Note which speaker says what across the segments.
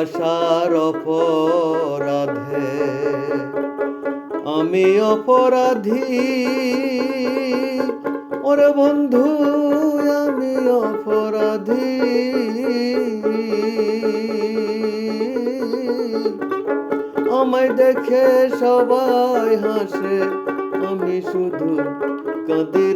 Speaker 1: ভালোবাসার অপরাধে। আমি অপরাধী, ওরে বন্ধু, আমি অপরাধী। আমায় দেখে সবাই হাসে, আমি শুধু কাঁদি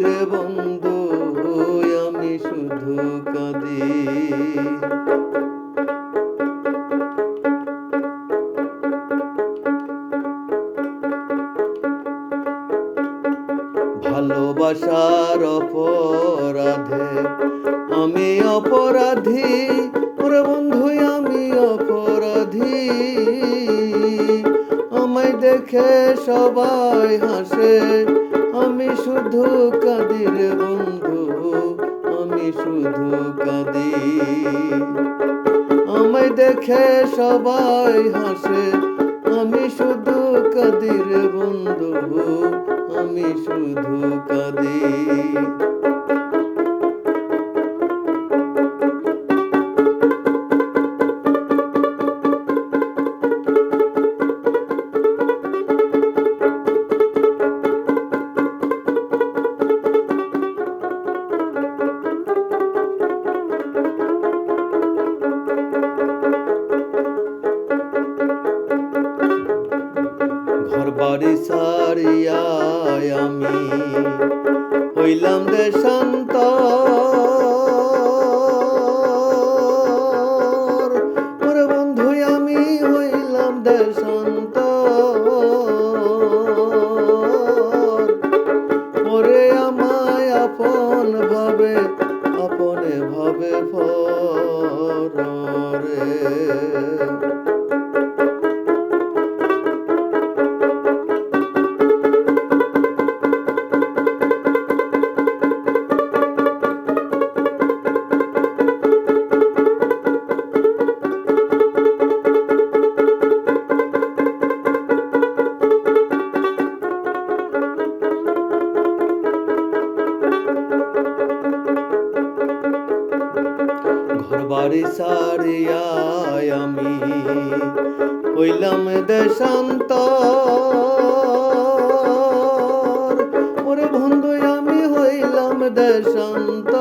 Speaker 1: ভালোবাসার অপরাধে। আমি অপরাধী, ওরে বন্ধু, আমি অপরাধী। আমায় দেখে সবাই হাসে, আমি শুধু কাঁদি রে বন্ধু, আমি শুধু কাঁদি। আমায় দেখে সবাই হাসে আমি শুধু কাঁদি বন্ধু আমি শুধু কাঁদি বাড়ি সারিয়ায় আমি হইলাম দেশান্ত বন্ধু আমি হইলাম আমায় ভাবে আপনে ভাবে হইলাম দেশান্ত ওরে বন্ধু, আমি হইলাম দেশান্ত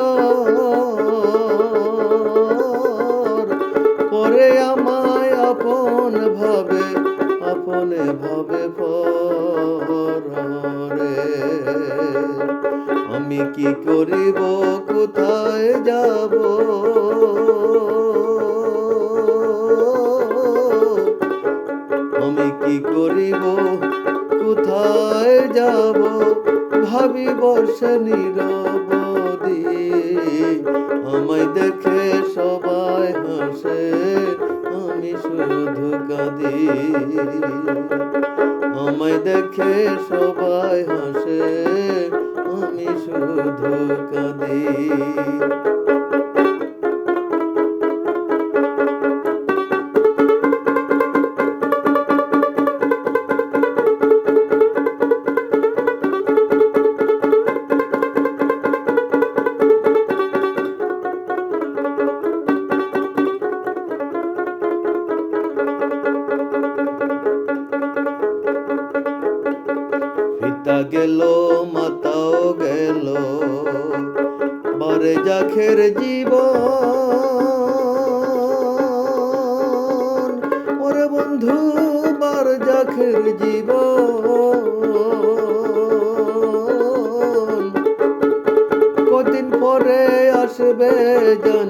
Speaker 1: পরে আমায় আপন ভাবে, আপনে ভাবে পরে আমি কি করিব, কোথায় যাব? কি করিব? কোথায় যাব? ভাবি বর্ষে নীরবদি আমায় দেখে সবাই হাসে, আমি শুধু কাঁদি। আমায় দেখে সবাই হাসে, আমি শুধু কাঁদি। বারে যাখের জীবন। ওরে বন্ধু বার যাখের জীবন। কদিন পরে আসবে জানি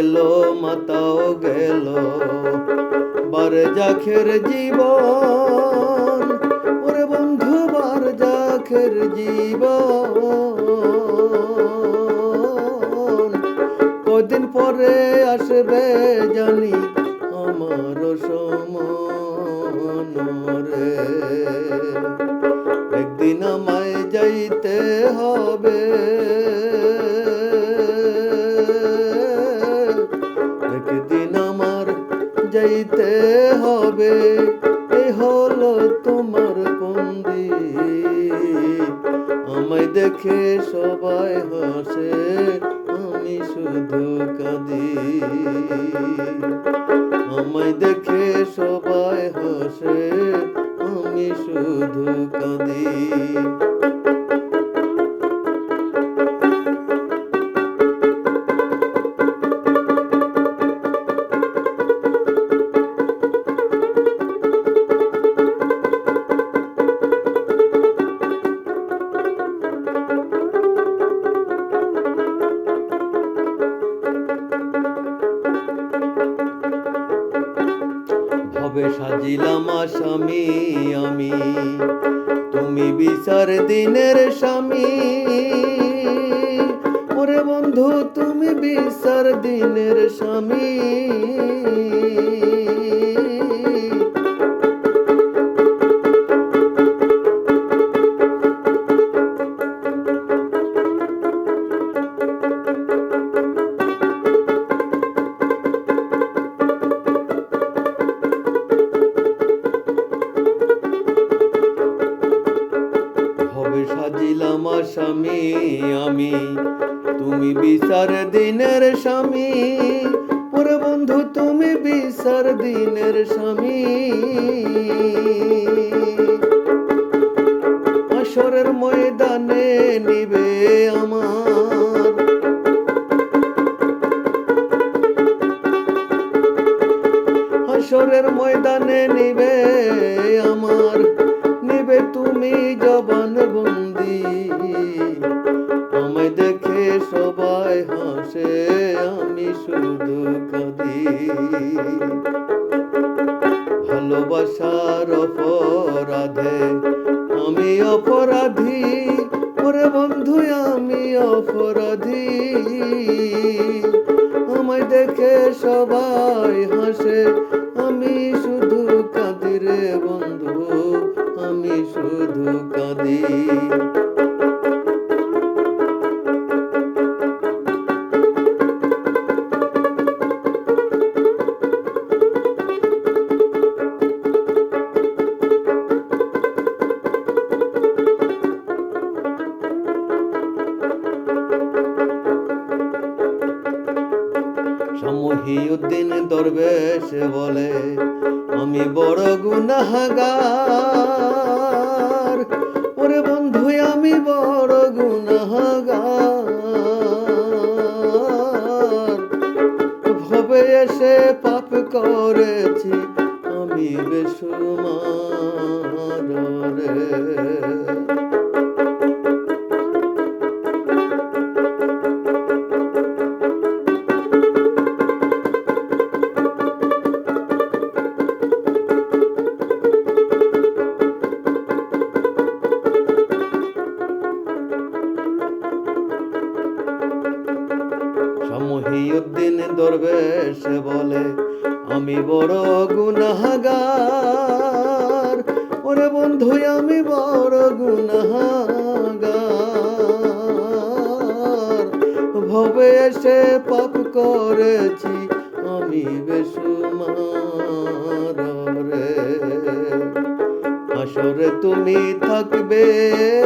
Speaker 1: গেলো, মাতাও গেল। বারজাখের জীবন, ওরে বন্ধু, বারজাখের জীবন। কদিন পরে আসবে জানি আমার সমন রে। একদিন আমায় যাইতে হবে। হবে এ হলো তোমার বন্দি। আমায় দেখে সবাই হাসে। ভবে সাজিলাম আসামি আমি? তুমি বিচার দিনের স্বামী। ওরে বন্ধু তুমি বিচার দিনের স্বামী। আমি, তুমি বিচার দিনের স্বামী। ওরে বন্ধু, তুমি বিচার দিনের স্বামী। আসরের ময়দানে নিবে আমার। হাসরের ময়দানে নিবে আমার। নিবে তুমি জবান আমায় দেখে সবাই হাসে, আমি শুধু কাঁদি। ভালোবাসার অপরাধে আমি অপরাধী, ওরে বন্ধু, আমি অপরাধী। আমায় দেখে সবাই হাসে বলে, আমি বড় গুনাহগার। ওরে বন্ধু, আমি বড় গুনাহগার। ভবে এসে পাপ করেছি, আমি বেসুমার রে। শামহিউদ্দিন দরবেশ বলে, আমি বড় গুনাহগার। ওরে বন্ধু, আমি বড় গুনাহগার। ভবে এসে পাপ করেছি, আমি বেসুমার রে। আসরে তুমি থাকবে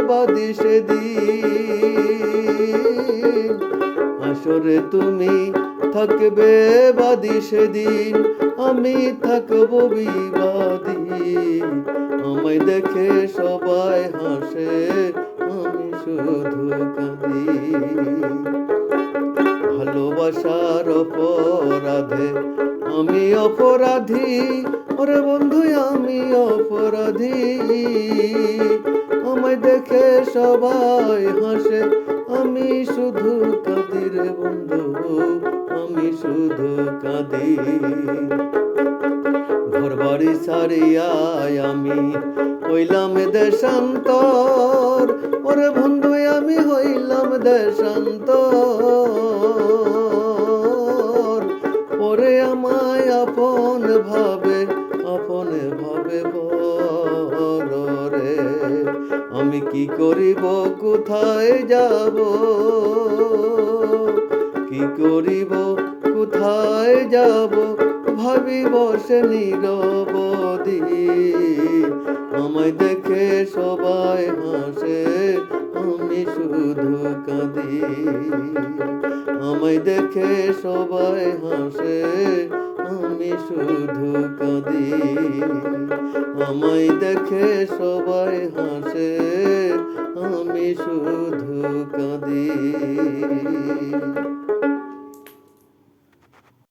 Speaker 1: বাদি সেদিন। আসরে তুমি থাকবে বাদি সেদিন। আমি থাকব বিবাদী। আমায় দেখে সবাই হাসে, আমি শুধু কাঁদি। ভালোবাসার অপরাধে আমি অপরাধী। ওরে বন্ধু, আমি অপরাধী। আমায় দেখে সবাই হাসে আমি শুধু কাঁদি রে বন্ধু? আমি শুধু কাঁদি ঘর বাড়ি সারিয়ায় আমি হইলাম দেশান্তর। ওরে বন্ধু, আমি হইলাম দেশান্তর। পরে আমায় আপন ভাবে আমি কি করিব? কোথায় যাব? কি করিব? কোথায় যাব? ভাবি বসে নীরবদি আমায় দেখে সবাই হাসে, আমি শুধু কাঁদি। আমায় দেখে সবাই হাসে আমি শুধু কাঁদি। আমায় দেখে সবাই হাসে। আমি শুধু কাঁদি।